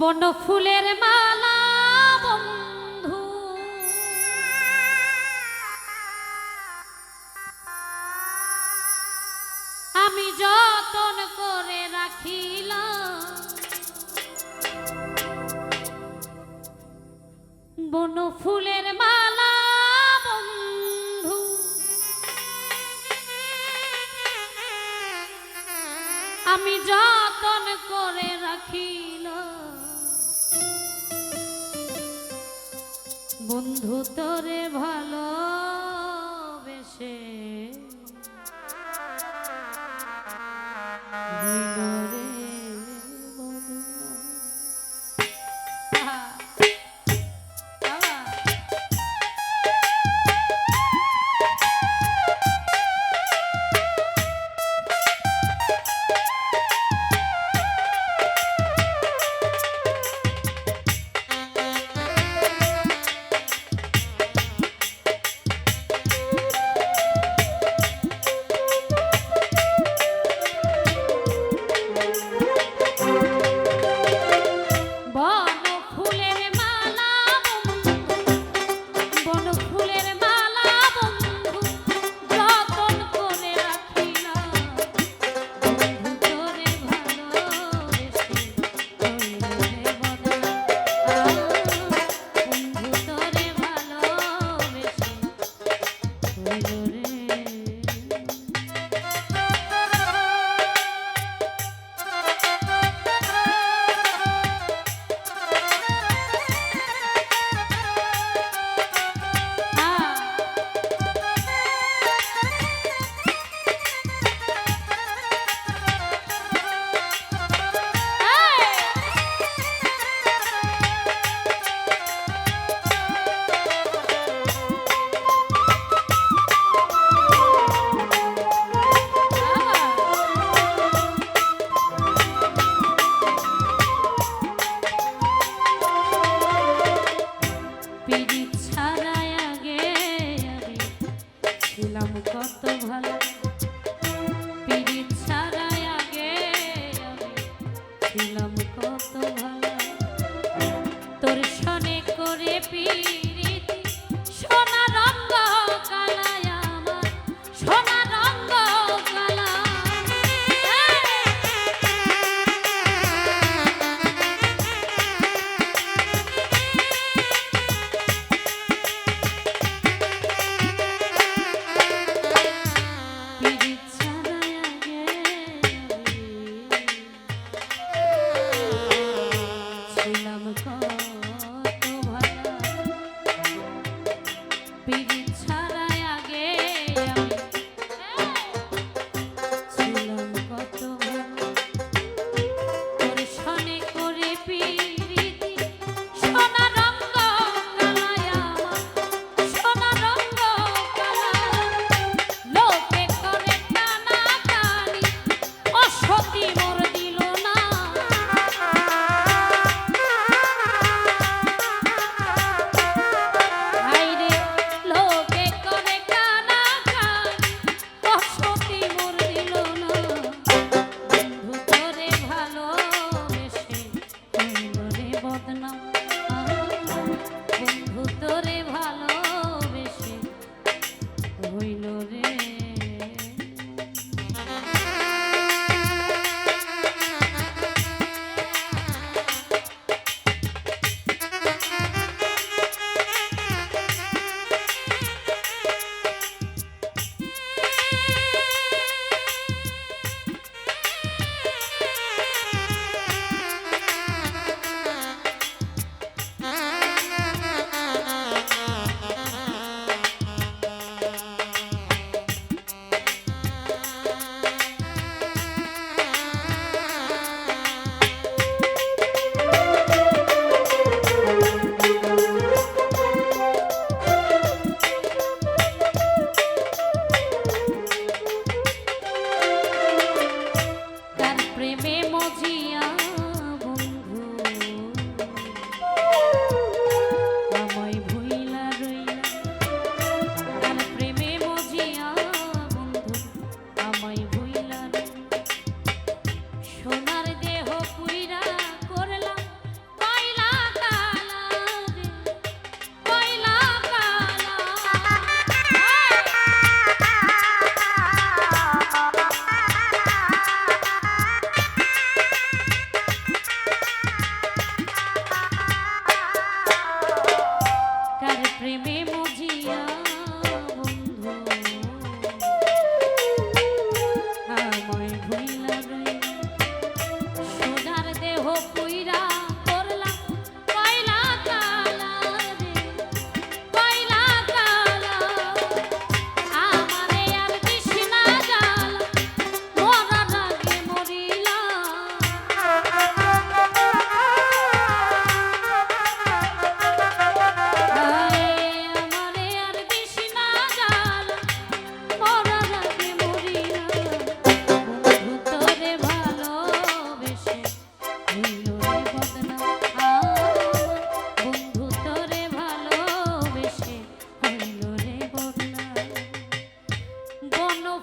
বন ফুলের মালা, বন্ধু। আমি যতন করে রাখিলাম, বন ফুলের মালা, বন্ধু। আমি যতন করে রাখিল বন্ধু তোরে ভালো বেশে ছিলাম কত ভালো। তোর সনে করে পিরিতি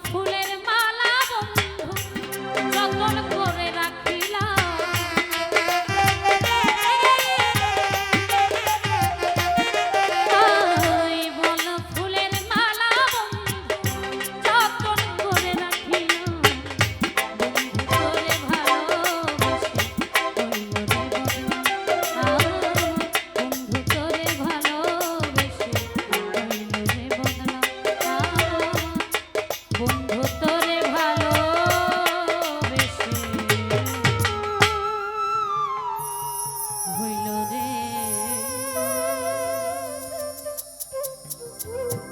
ফুলে Thank.